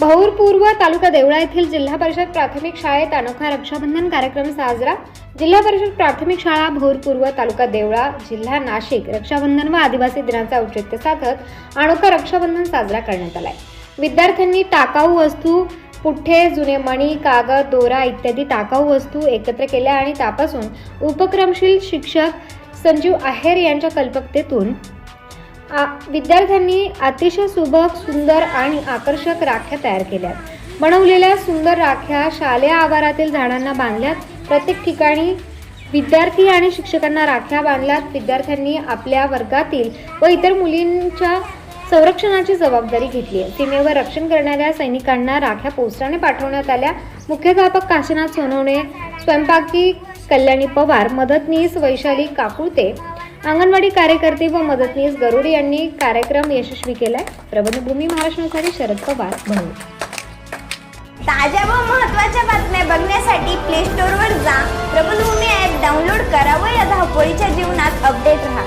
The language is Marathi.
भाऊर पूर्व तालुका देवळा येथील जिल्हा परिषद प्राथमिक शाळेत अनोखा रक्षाबंधन कार्यक्रम साजरा. जिल्हा परिषद प्राथमिक शाळा भोर पूर्व तालुका देवळा जिल्हा नाशिक रक्षाबंधन व आदिवासी दिनाचा औचित्य साधत अनोखा रक्षाबंधन साजरा करण्यात आलाय. विद्यार्थ्यांनी टाकाऊ वस्तू पुठ्ठे जुने मणी कागद दोरा इत्यादी टाकाऊ वस्तू एकत्र केल्या आणि त्यापासून उपक्रमशील शिक्षक संजीव आहेर यांच्या कल्पकतेतून विद्यार्थ्यांनी अतिशय सुबक सुंदर आणि आकर्षक राख्या तयार केल्या बनवलेल्या सुंदर राख्या शालेय आवारातील झाडांना बांधल्यात. प्रत्येक ठिकाणी विद्यार्थी आणि शिक्षकांना राख्या बांधल्यात. विद्यार्थ्यांनी आपल्या वर्गातील व इतर मुलींच्या संरक्षणाची जबाबदारी घेतली आहे. सीमेवर रक्षण करणाऱ्या सैनिकांना राख्या पोस्टाने पाठवण्यात आल्या. मुख्याध्यापक काशीनाथ सोनवणे स्वयंपाकी कल्याणी पवार मदतनीस वैशाली काकुळते अंगणवाडी कार्यकर्ते व मदतनीस गरुड यांनी कार्यक्रम यशस्वी केलाय. प्रबंधभूमी महाराष्ट्रासाठी शरद पवार म्हणून ताज्या व महत्त्वाच्या बातम्या बघण्यासाठी प्ले स्टोअरवर जा. प्रबंधभूमी ॲप डाउनलोड करा व या धावपळीच्या जीवनात अपडेट राहा.